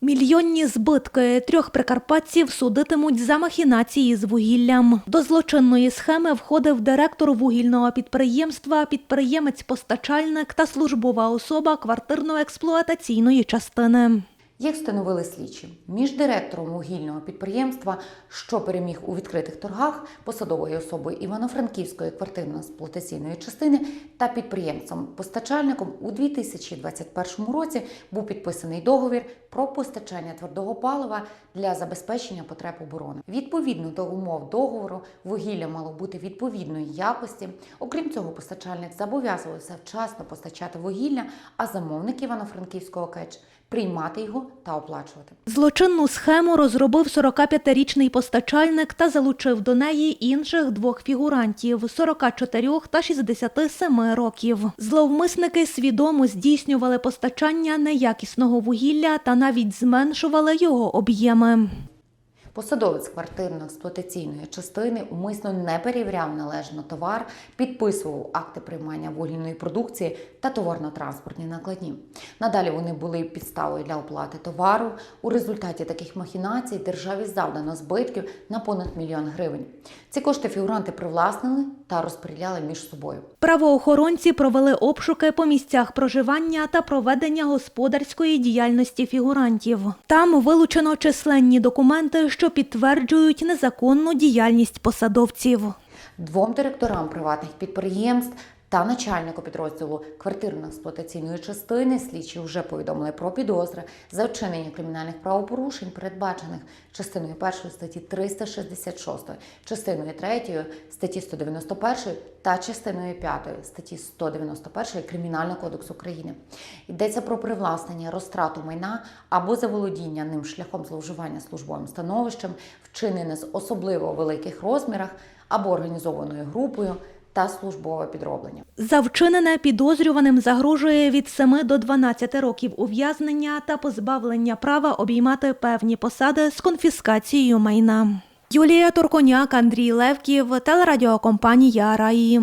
Мільйонні збитки трьох прикарпатців судитимуть за махінації з вугіллям. До злочинної схеми входив директор вугільного підприємства, підприємець-постачальник та службова особа квартирно-експлуатаційної частини. Як встановили слідчі, між директором вугільного підприємства, що переміг у відкритих торгах, посадовою особою Івано-Франківської квартирно-експлуатаційної частини та підприємцем-постачальником у 2021 році був підписаний договір про постачання твердого палива для забезпечення потреб оборони. Відповідно до умов договору, вугілля мало бути відповідної якості. Окрім цього, постачальник зобов'язувався вчасно постачати вугілля, а замовник Івано-Франківського КЕЧ приймати його та оплачувати. Злочинну схему розробив 45-річний постачальник та залучив до неї інших двох фігурантів 44 та 67 років. Зловмисники свідомо здійснювали постачання неякісного вугілля та навіть зменшували його об'єми. Посадовець квартирно-експлуатаційної частини умисно не перевіряв належно товар, підписував акти приймання вугільної продукції та товарно-транспортні накладні. Надалі вони були підставою для оплати товару. У результаті таких махінацій державі завдано збитків на понад мільйон гривень. Ці кошти фігуранти привласнили та розподіляли між собою. Правоохоронці провели обшуки по місцях проживання та проведення господарської діяльності фігурантів. Там вилучено численні документи, що підтверджують незаконну діяльність посадовців. Двом директорам приватних підприємств та начальнику підрозділу квартирно-експлуатаційної частини слідчі вже повідомили про підозри за вчинення кримінальних правопорушень, передбачених частиною 1 статті 366, частиною 3 статті 191 та частиною 5 статті 191 Кримінального кодексу України. Йдеться про привласнення, розтрату майна або заволодіння ним шляхом зловживання службовим становищем, вчинене з особливо великих розмірах або організованою групою та службове підроблення. За вчинене підозрюваним загрожує від 7 до 12 років ув'язнення та позбавлення права обіймати певні посади з конфіскацією майна. Юлія Турконяк, Андрій Левків, телерадіокомпанія Раї.